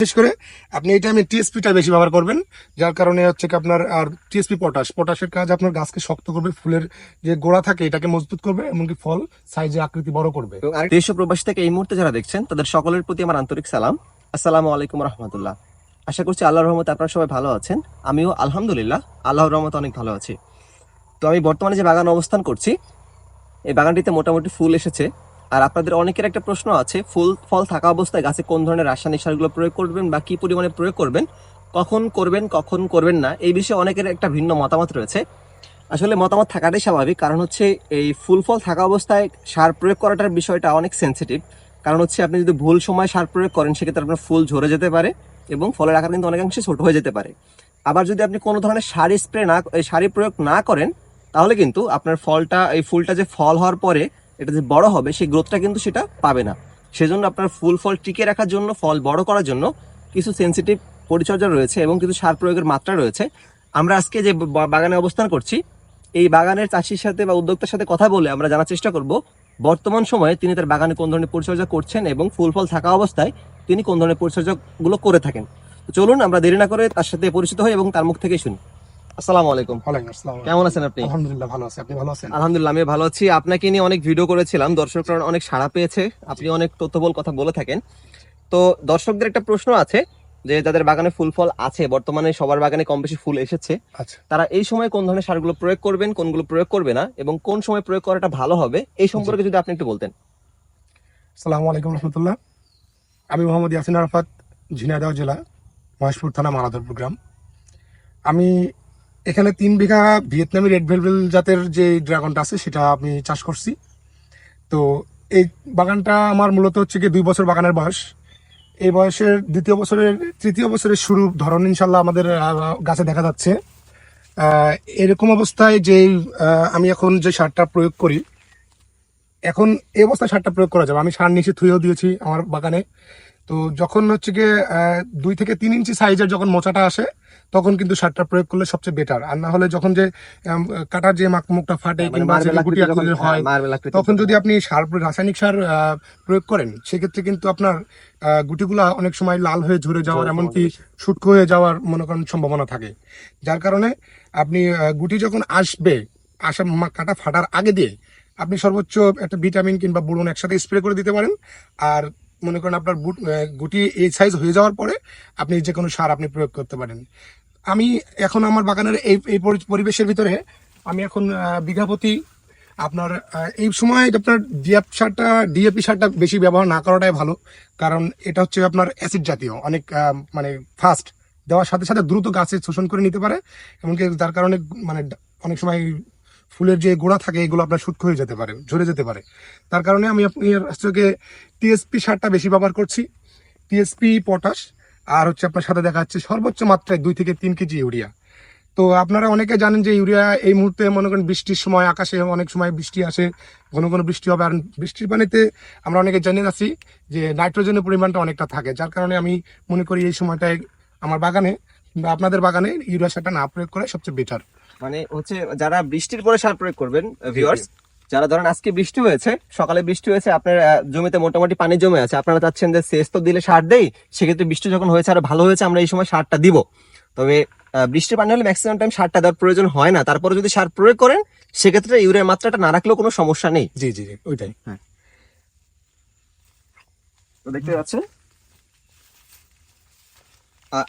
বিশেষ করে আপনি এই টাইমে টিএসপিটা বেশি ব্যবহার করবেন যার কারণে হচ্ছে কি আপনার আর টিএসপি পটাশ পটাশের কাজ আপনার গাছকে শক্ত করবে ফুলের যে গোড়া থাকে এটাকে মজবুত করবে এমনকি ফল সাইজে আকৃতি বড় করবে। এবং আরেক দেশ ও প্রবাসী থেকে এই মুহূর্তে যারা দেখছেন তাদের সকলের প্রতি আমার আন্তরিক সালাম। আসসালামু আলাইকুম রহমতুল্লাহ। আশা করছি আল্লাহর রহমতে আপনারা সবাই ভালো আছেন। আমিও আলহামদুলিল্লাহ আল্লাহর রহমতে অনেক ভালো আছি। তো আমি বর্তমানে যে বাগান অবস্থান করছি এই বাগানটিতে মোটামুটি ফুল এসেছে। আর আপনাদের অনেকের একটা প্রশ্ন আছে, ফুল, ফল থাকা অবস্থায় গাছে কোন ধরনের রাসায়নিক সারগুলো প্রয়োগ করবেন বা কি পরিমাণে প্রয়োগ করবেন, কখন করবেন কখন করবেন না, এই বিষয়ে অনেকের একটা ভিন্ন মতামত রয়েছে। আসলে মতামত থাকাটাই স্বাভাবিক, কারণ হচ্ছে এই ফুল, ফল থাকা অবস্থায় সার প্রয়োগ করাটার বিষয়টা অনেক সেন্সিটিভ কারণ হচ্ছে আপনি যদি ভুল সময় সার প্রয়োগ করেন, সেক্ষেত্রে আপনার ফুল ঝরে যেতে পারে এবং ফলের আকার কিন্তু অনেকাংশে ছোট হয়ে যেতে পারে। আবার যদি আপনি কোনো ধরনের সার স্প্রে না সারি প্রয়োগ না করেন, তাহলে কিন্তু আপনার ফলটা, এই ফুলটা যে ফল হওয়ার পরে এটা যে বড় হবে, সেই গ্রোথটা কিন্তু সেটা পাবে না। সেজন্য আপনার ফুল ফল টিকে রাখার জন্য ফল বড় করার জন্য কিছু সেন্সিটিভ পরিচর্যা রয়েছে এবং কিছু সার প্রয়োগের মাত্রা রয়েছে। আমরা আজকে যে বাগানে অবস্থান করছি, এই বাগানের চাষির সাথে বা উদ্যোক্তার সাথে কথা বলে আমরা জানার চেষ্টা করব, বর্তমান সময়ে তিনি তার বাগানে কোন ধরনের পরিচর্যা করছেন এবং ফুল ফল থাকা অবস্থায় তিনি কোন ধরনের পরিচর্যাগুলো করে থাকেন। চলুন আমরা দেরি না করে তার সাথে পরিচিত হই এবং তার মুখ থেকেই শুনি। আসসালামু আলাইকুম। আসসালাম। কেমন আছেন আপনি? আলহামদুলিল্লাহ ভালো আছে। আপনি ভালো আছেন? আলহামদুলিল্লাহ আমি ভালো আছি। আপনাকে নিয়ে অনেক ভিডিও করেছিলাম দর্শকরা অনেক সাড়া পেয়েছে আপনি অনেক তথ্যবল কথা বলে থাকেন। তো দর্শকদের একটা প্রশ্ন আছে যে যাদের বাগানে ফুল ফল আছে বর্তমানে সবার বাগানে কম বেশি ফুল এসেছে আচ্ছা। তারা এই সময় কোন ধরনের সারগুলো প্রয়োগ করবেন কোনগুলো প্রয়োগ করবে না এবং কোন সময় প্রয়োগ করাটা ভালো হবে এই সম্পর্কে যদি আপনি একটু বলতেন। আসসালামু আলাইকুম রহমতুল্লাহ। আমি মোহাম্মদ ইয়াসিন আরাফাত ঝিনাইদহ জেলা মহেশপুর থানা মালাধরপুর গ্রাম। আমি এখানে তিন বিঘা ভিয়েতনামি রেড ভেলভেল জাতের যে ড্রাগনটা আছে, সেটা আমি চাষ করছি। তো এই বাগানটা আমার মূলত হচ্ছে কি দুই বছর বাগানের বয়স। এই বয়সের দ্বিতীয় বছরের, তৃতীয় বছরের শুরু ধরন ইনশাল্লাহ আমাদের গাছে দেখা যাচ্ছে। এরকম অবস্থায় যে আমি এখন যে সারটা প্রয়োগ করি, এখন এই অবস্থায় সারটা প্রয়োগ করা যাবে। আমি সার নিচে থুয়েও দিয়েছি আমার বাগানে। তো যখন হচ্ছে গিয়ে দুই থেকে তিন ইঞ্চি সাইজের যখন মোচাটা আসে তখন কিন্তু সারটা প্রয়োগ করলে সবচেয়ে বেটার আর না হলে যখন যে কাটার যে মুখটা ফাটে মানে কিংবা গুটি আকৃতি যখন- আকৃতির হয় হ্যাঁ, তখন যদি আপনি সার রাসায়নিক সার প্রয়োগ করেন সেক্ষেত্রে কিন্তু আপনার গুটিগুলা অনেক সময় লাল হয়ে ঝরে যাওয়ার এমনকি যাওয়ার হয়ে যাওয়ার মনে করেন সম্ভাবনা থাকে। যার কারণে আপনি গুটি যখন আসবে আসা কাটা ফাটার আগে দিয়ে আপনি সর্বোচ্চ একটা ভিটামিন কিংবা বুড়ন একসাথে স্প্রে করে দিতে পারেন। আর মনে করেন আপনার বুট- গুটি এই সাইজ হয়ে যাওয়ার পরে আপনি যে কোনো সার আপনি প্রয়োগ করতে পারেন। আমি এখন আমার বাগানের এই এই পরি- পরিবেশের ভিতরে আমি এখন বিঘাপতি আপনার এই সময় আপনার ডিএফ সারটা ডিএপি সারটা বেশি ব্যবহার না করাটাই ভালো। কারণ এটা হচ্ছে আপনার অ্যাসিড জাতীয়, অনেক মানে ফাস্ট দেওয়ার সাথে সাথে দ্রুত গাছে শোষণ করে নিতে পারে। এমনকি যার কারণে মানে অনেক সময় ফুলের যে গোড়া থাকে, এগুলো আপনার শুষ্ক হয়ে যেতে পারে, ঝরে যেতে পারে। তার কারণে আমি আপনার হচ্ছে টিএসপি সারটা বেশি ব্যবহার করছি। টিএসপি পটাশ আর হচ্ছে আপনার সাথে দেখা যাচ্ছে সর্বোচ্চ মাত্রায় দুই থেকে তিন কেজি ইউরিয়া। তো আপনারা অনেকে জানেন যে ইউরিয়া এই মুহূর্তে মনে করেন বৃষ্টির সময়, আকাশে অনেক সময় বৃষ্টি আসে, ঘন ঘন বৃষ্টি হবে। আর বৃষ্টির পানিতে আমরা অনেকে জেনে আছি যে নাইট্রোজেনের পরিমাণটা অনেকটা থাকে, যার কারণে আমি মনে করি এই সময়টায় আমার বাগানে বা আপনাদের বাগানে ইউরিয়া সারটা না প্রয়োগ করে সবচেয়ে বেটার মানে হচ্ছে যারা বৃষ্টির পরে সার প্রয়োগ করবেন ভিউয়ার্স যারা ধরেন আজকে বৃষ্টি হয়েছে সকালে বৃষ্টি হয়েছে আপনার জমিতে মোটামুটি পানি জমে আছে আপনারা চাচ্ছেন যে সেচ তো দিলে সার দেই সেক্ষেত্রে বৃষ্টি যখন হয়েছে আর ভালো হয়েছে আমরা এই সময় সারটা দিব। তবে বৃষ্টির পানি হলে ম্যাক্সিমাম টাইম সারটা দেওয়ার প্রয়োজন হয় না। তারপরে যদি সার প্রয়োগ করেন সেক্ষেত্রে ইউরিয়ার মাত্রাটা না রাখলেও কোনো সমস্যা নেই। জি জি জি ওইটাই। তো দেখতে পাচ্ছেন?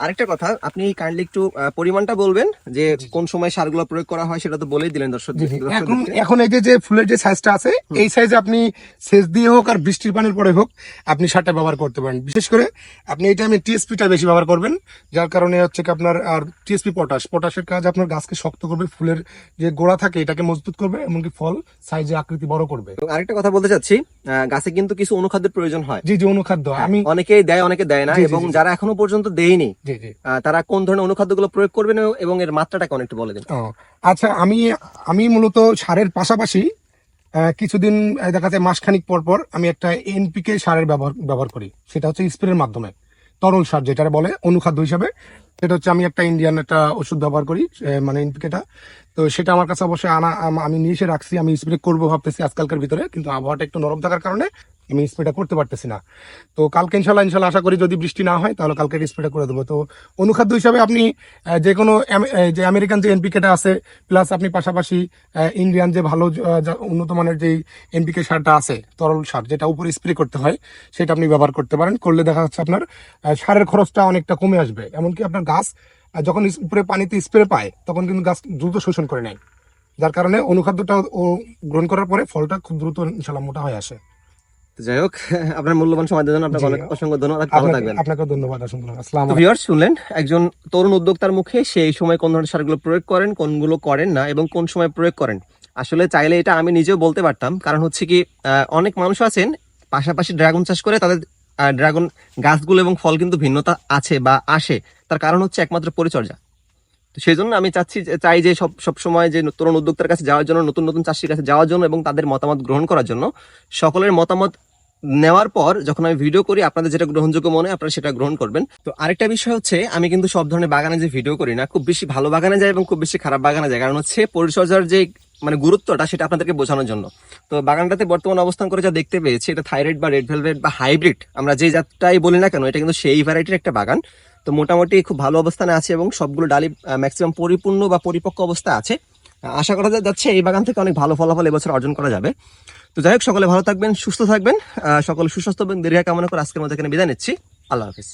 আরেকটা কথা আপনি কাইন্ডলি একটু পরিমাণটা বলবেন যে কোন সময় সারগুলো প্রয়োগ করা হয় সেটা তো বলেই দিলেন দর্শক। এখন এখন এই যে ফুলের যে সাইজটা আছে এই সাইজে আপনি সেচ দিয়ে হোক আর বৃষ্টির পানির পরে হোক আপনি সারটা ব্যবহার করতে পারেন। বিশেষ করে আপনি এই টাইমে টিএসপিটা বেশি ব্যবহার করবেন যার কারণে হচ্ছে কি আপনার আর টিএসপি পটাশ পটাশের কাজ আপনার গাছকে শক্ত করবে ফুলের যে গোড়া থাকে এটাকে মজবুত করবে এমনকি ফল সাইজে আকৃতি বড় করবে। এবং আরেকটা কথা বলতে চাচ্ছি গাছে কিন্তু কিছু অনুখাদ্যের প্রয়োজন হয়। জি জি অনুখাদ্য। আমি অনেকেই দেয় অনেকে দেয় না এবং যারা এখনও পর্যন্ত দেয়নি তারা কোন ধরনের অনুখাদ্যগুলো প্রয়োগ করবেন এবং এর মাত্রাটা কেমন একটু বলে দিন। আচ্ছা আমি আমি মূলত সারের পাশাপাশি কিছুদিন দেখা যায় মাসখানিক পর পর আমি একটা এনপিকে সারের ব্যবহার ব্যবহার করি। সেটা হচ্ছে স্প্রের মাধ্যমে। তরল সার যেটা বলে অনুখাদ্য হিসাবে। সেটা হচ্ছে আমি একটা ইন্ডিয়ান একটা ওষুধ ব্যবহার করি মানে এনপিকেটা তো সেটা আমার কাছে অবশ্যই আনা আমি নিয়ে এসে রাখছি আমি স্প্রে করব ভাবতেছি আজকালকার ভিতরে কিন্তু আবহাওয়াটা একটু নরম থাকার কারণে আমি স্প্রেটা করতে পারতেছি না। তো কালকে ইনশাল্লাহ ইনশাল্লাহ আশা করি যদি বৃষ্টি না হয়, তাহলে কালকে স্প্রেটা করে দেবো। তো অনুখাদ্য হিসাবে আপনি যে কোনো যে আমেরিকান যে এনপিকেটা আছে প্লাস আপনি পাশাপাশি ইন্ডিয়ান যে ভালো উন্নত মানের যে এনপিকে সারটা আছে, তরল সার যেটা উপরে স্প্রে করতে হয়, সেটা আপনি ব্যবহার করতে পারেন। করলে দেখা যাচ্ছে আপনার সারের খরচটা অনেকটা কমে আসবে। এমনকি আপনার গাছ যখন উপরে পানিতে স্প্রে পায়, তখন কিন্তু গাছ দ্রুত শোষণ করে নেয়। যার কারণে অনুখাদ্যটা ও গ্রহণ করার পরে ফলটা খুব দ্রুত ইনশাল্লাহ মোটা হয়ে আসে। যাই হোক আপনার মূল্যবান সময় দেওয়ার জন্য আপনাকে অনেক অসংখ্য ধন্যবাদ ভালো থাকবেন। আপনাকে ধন্যবাদ অসংখ্য আসসালাম ভিউয়ার্স শুনলেন একজন তরুণ উদ্যোক্তার মুখে সেই সময় কোন ধরনের সারগুলো প্রয়োগ করেন কোনগুলো করেন না এবং কোন সময় প্রয়োগ করেন। আসলে চাইলে এটা আমি নিজেও বলতে পারতাম কারণ হচ্ছে কি অনেক মানুষ আছেন পাশাপাশি ড্রাগন চাষ করে তাদের ড্রাগন গাছগুলো এবং ফল কিন্তু ভিন্নতা আছে বা আসে তার কারণ হচ্ছে একমাত্র পরিচর্যা। তো সেই জন্য আমি চাচ্ছি চাই যে সব সব সময় যে তরুণ উদ্যোক্তার কাছে যাওয়ার জন্য নতুন নতুন চাষির কাছে যাওয়ার জন্য এবং তাদের মতামত গ্রহণ করার জন্য সকলের মতামত নেওয়ার পর যখন আমি ভিডিও করি, আপনাদের যেটা গ্রহণযোগ্য মনে আপনারা সেটা গ্রহণ করবেন। তো আরেকটা বিষয় হচ্ছে, আমি কিন্তু সব ধরনের বাগানে যে ভিডিও করি না, খুব বেশি ভালো বাগানে যায় এবং খুব বেশি খারাপ বাগানে যায় কারণ হচ্ছে পরিচর্যার যে মানে গুরুত্বটা, সেটা আপনাদেরকে বোঝানোর জন্য। তো বাগানটাতে বর্তমান অবস্থান করে যা দেখতে পেয়েছি, এটা থাইরয়েড বা রেড ভেলভেট বা হাইব্রিড আমরা যে জাতটাই বলি না কেন, এটা কিন্তু সেই ভ্যারাইটির একটা বাগান। তো মোটামুটি খুব ভালো অবস্থানে আছে এবং সবগুলো ডালি ম্যাক্সিমাম পরিপূর্ণ বা পরিপক্ক অবস্থা আছে। আশা করা যাচ্ছে এই বাগান থেকে অনেক ভালো ফলাফল এবছর অর্জন করা যাবে। তো যাই হোক, সকলে ভালো থাকবেন, সুস্থ থাকবেন সকলে সুস্বাস্থ্য এবং দীর্ঘা কামনা করে আজকের মধ্যে এখানে বিদায় নিচ্ছি। আল্লাহ হাফিজ।